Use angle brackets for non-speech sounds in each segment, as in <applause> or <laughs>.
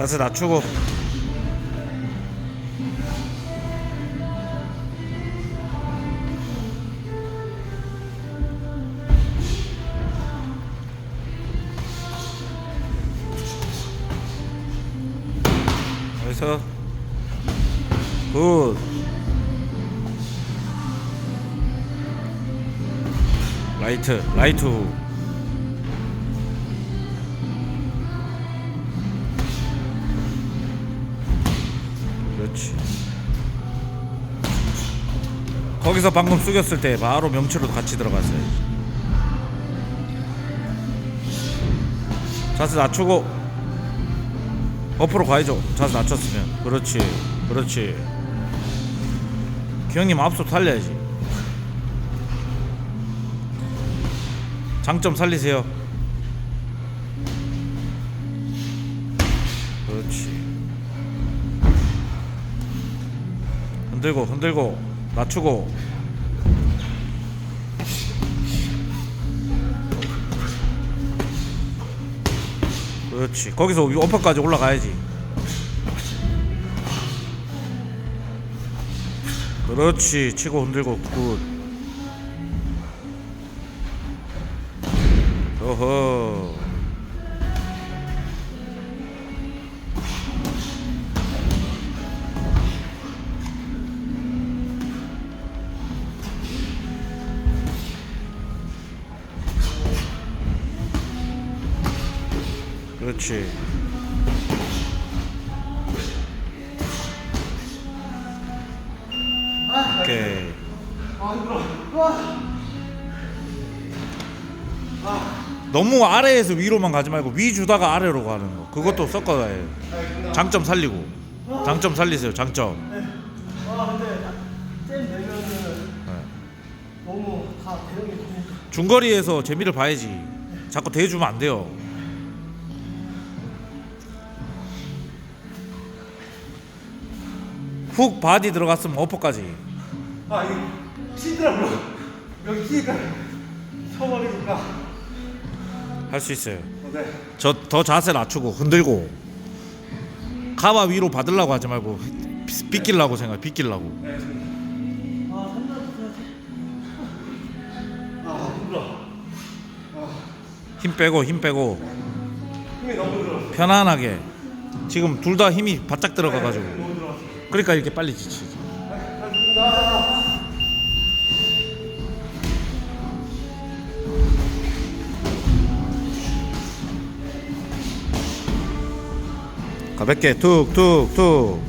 자세 낮추고. 여기서 굿. 라이트 라이트 후 그렇지. 거기서 방금 숙였을 때 바로 명치로 같이 들어갔어야지 자세 낮추고 옆으로 가야죠. 자세 낮췄으면. 그렇지 그렇지. 기영님 앞서 살려야지. 장점 살리세요 흔들고 흔들고 낮추고. 그렇지. 거기서 오퍼까지 올라가야지. 그렇지. 치고 흔들고. 굿. 어허 그렇지. 오케이. 너무 아래에서 위로만 가지 말고 위 주다가 아래로 가는 거. 그것도 섞어야 해. 장점 살리고. 장점 살리세요 장점. 아 중거리에서 재미를 봐야지. 자꾸 대주면 안 돼요 훅 바디 들어갔으면 어퍼까지. 아 이게 치더라고요 여기 키니까 쳐버리니까. 할 수 있어요. 네. 저 더 자세 낮추고 흔들고. 가마 위로 받으려고 하지 말고 비- 빗길라고 생각 빗길라고. 아 산다부터 아 힘들어. 힘 빼고 힘 빼고. 힘이 너무 들어 편안하게. 지금 둘 다 힘이 바짝 들어가가지고 그러니까 이렇게 빨리 지치지. 가볍게 툭툭툭.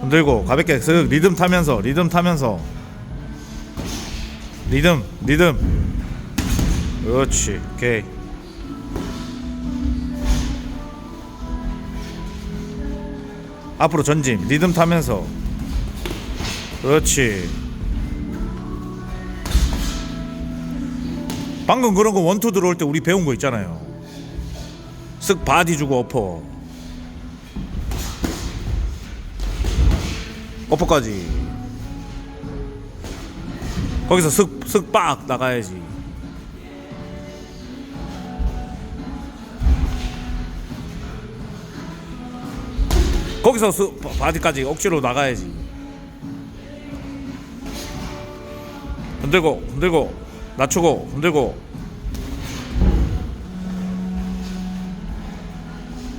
흔들고 가볍게 슥 리듬 타면서 리듬 타면서. 리듬 리듬. 그렇지. 오케이 앞으로 전진 리듬 타면서. 그렇지. 방금 그런 거 원투 들어올 때 우리 배운 거 있잖아요. 쓱 바디 주고 어퍼. 어퍼까지. 거기서 쓱쓱빡 나가야지 거기서 쓱 바- 바디까지 억지로 나가야지. 흔들고 흔들고 낮추고 흔들고.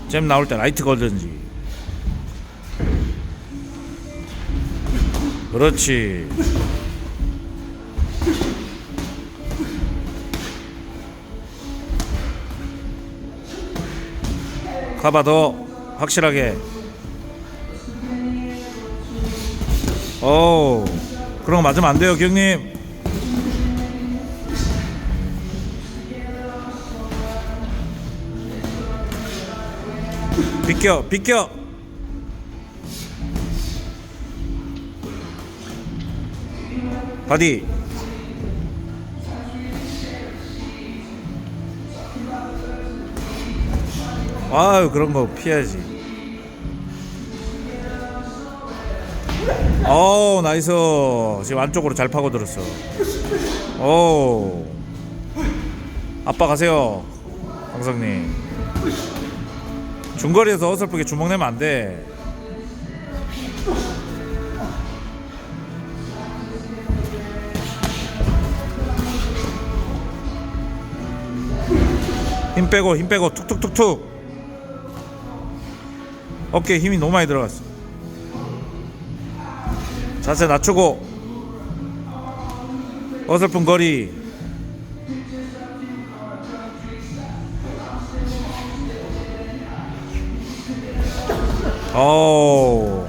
잼 나올 때 라이트 걸든지. 그렇지. 가봐 더 확실하게 오 그런 거 맞으면 안 돼요 기영님. 비켜 비켜. 바디. 아유 그런 거 피해야지 어 나이스. 지금 안쪽으로 잘 파고들었어. 오 아빠 가세요 강성님. 중거리에서 어설프게 주먹 내면 안 돼. 힘 빼고 힘 빼고 툭툭툭툭. 어깨에 힘이 너무 많이 들어갔어 자세 낮추고 어설픈 거리. 오.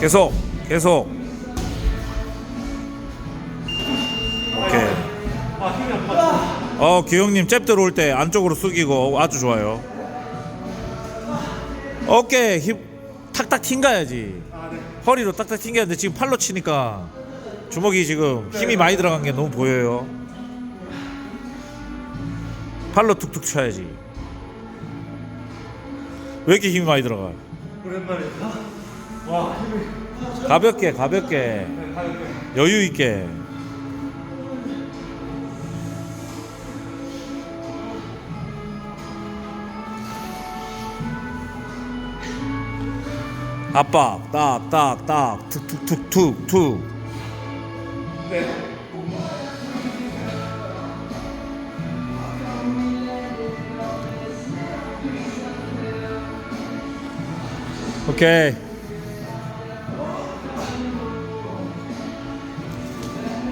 계속 계속 어 기영님 잽 들어올 때 안쪽으로 숙이고 아주 좋아요 어깨 힘 탁탁 튕가야지. 허리로 딱딱 튕겨야돼 지금 팔로 치니까 주먹이 지금 힘이 많이 들어간 게 너무 보여요 팔로 툭툭 쳐야지 왜 이렇게 힘이 많이 들어가 오랜만에. 아, 와 힘이. 가볍게 가볍게 네, 가볍게. 여유 있게 압박 딱딱딱 툭툭툭툭툭. 네. 오케이.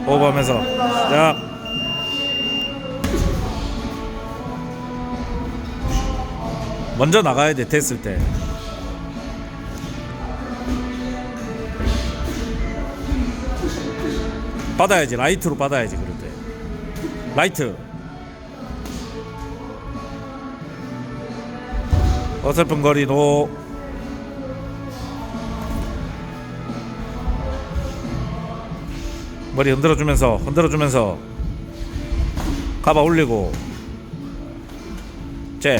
호흡하면서 자 먼저 나가야 돼 됐을 때 받아야지. 라이트로 받아야지 그럴 때. 라이트. 어설픈 거리 노 머리 흔들어주면서 흔들어주면서. 가봐 올리고. 쟤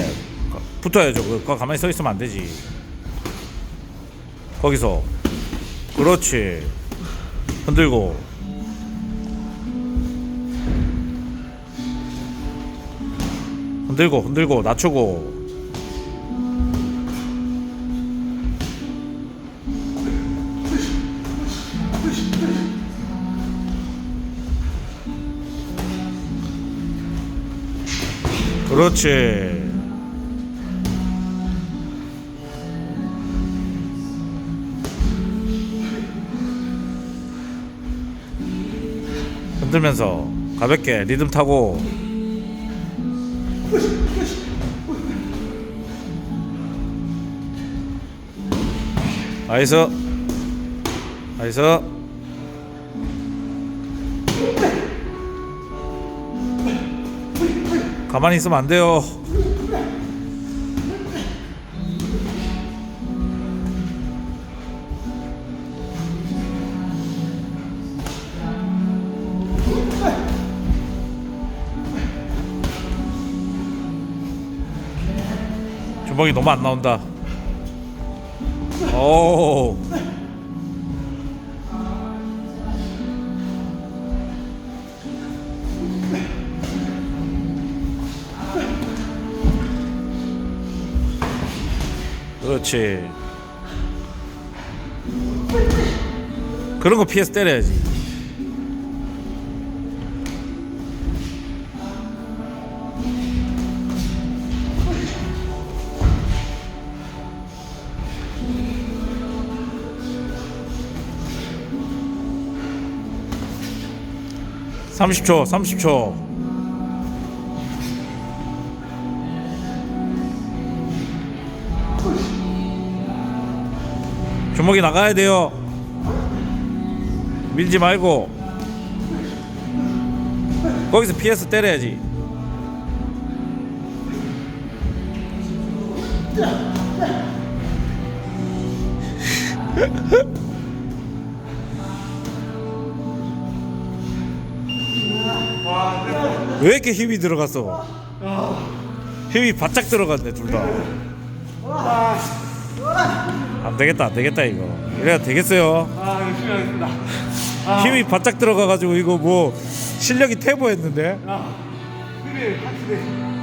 붙어야죠. 그- 그거 가만히 서 있으면 안 되지. 거기서. 그렇지. 흔들고 흔들고 흔들고 낮추고. 그렇지. 흔들면서 가볍게 리듬 타고 나이스 나이스 가만히 있으면 안 돼요 주먹이 너무 안 나온다. 오 그렇지. 그런 거 피해서 때려야지 삼십 초 삼십 초 주먹이 나가야 돼요. 밀지 말고 거기서 피해서 때려야지. <laughs> 왜 이렇게 힘이 들어갔어? 아. 힘이 바짝 들어갔네 둘 다. 아. 안 되겠다 안 되겠다 이거 이래야 되겠어요 아 열심히 하겠습니다. 아, 힘이 바짝 들어가가지고 이거 뭐 실력이 퇴보했는데 아, 힘이 확실히